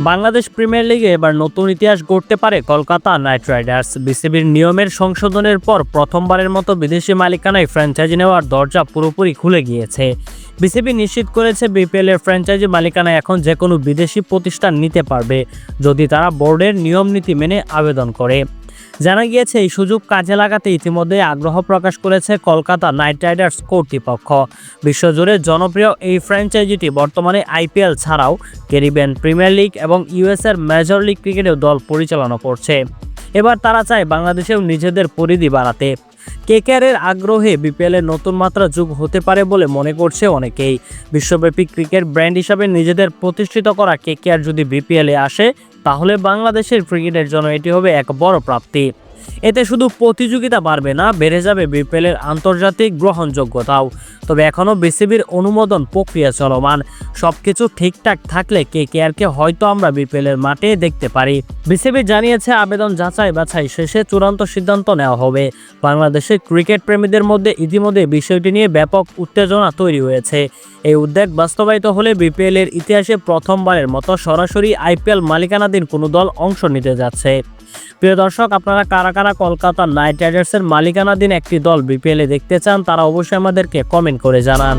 Bangladesh premier লিগে এবার নতুন ইতিহাস গড়তে পারে কলকাতা নাইট রাইডার্স। বিসিবির নিয়মের সংশোধনের পর প্রথমবারের মতো বিদেশি মালিকানায় ফ্র্যাঞ্চাইজি নেওয়ার দরজা পুরোপুরি খুলে গিয়েছে। বিসিবি নিশ্চিত করেছে বিপিএল এর ফ্র্যাঞ্চাইজি মালিকানা এখন যে কোনো বিদেশি প্রতিষ্ঠান নিতে পারবে, যদি তারা বোর্ডের নিয়ম নীতি মেনে আবেদন করে। জানা গিয়েছে, এই সুযোগ কাজে লাগাতে ইতিমধ্যে আগ্রহ প্রকাশ করেছে কলকাতা নাইট রাইডার্স কর্তৃপক্ষ। বিশ্বজুড়ে জনপ্রিয় এই ফ্র্যাঞ্চাইজিটি বর্তমানে আইপিএল ছাড়াও ক্যারিবিয়ান প্রিমিয়ার লিগ এবং ইউএসএর মেজর লিগ ক্রিকেটেও দল পরিচালনা করছে। এবার তারা চায় বাংলাদেশেও নিজেদের পরিধি বাড়াতে। কেকেআরের আগ্রহে বিপিএল নতুন মাত্রা যুগ হতে পারে বলে মনে করছে অনেকেই। বিশ্বব্যাপী ক্রিকেট ব্র্যান্ড হিসাবে নিজেদের প্রতিষ্ঠিত করা কেকেআর যদি বিপিএল আসে তাহলে বাংলাদেশের ক্রিকেটের জন্য এটি হবে এক বড় প্রাপ্তি। এতে শুধু প্রতিযোগিতা বাড়বে না, বেড়ে যাবে বিপিএল এর আন্তর্জাতিক গ্রহণযোগ্যতাও। তবে এখনও বিসিবির অনুমোদন প্রক্রিয়া চলমান। সবকিছু ঠিকঠাক থাকলে কে কেয়ারকে হয়তো আমরা বিপিএল এর মাঠে দেখতে পারি। বিসিবি জানিয়েছে আবেদন যাচাই বাছাই শেষে চূড়ান্ত সিদ্ধান্ত নেওয়া হবে। বাংলাদেশের ক্রিকেট প্রেমীদের মধ্যে ইতিমধ্যে বিষয়টি নিয়ে ব্যাপক উত্তেজনা তৈরি হয়েছে। এই উদ্যোগ বাস্তবায়িত হলে বিপিএল এর ইতিহাসে প্রথমবারের মতো সরাসরি আইপিএল মালিকানাধীন কোনো দল অংশ নিতে যাচ্ছে। প্রিয় দর্শক, আপনারা কারা কারা কলকাতা নাইট রাইডার্সের মালিকানাধীন একটি দল বিপিএলে দেখতে চান, তারা অবশ্যই আমাদেরকে কমেন্ট করে জানান।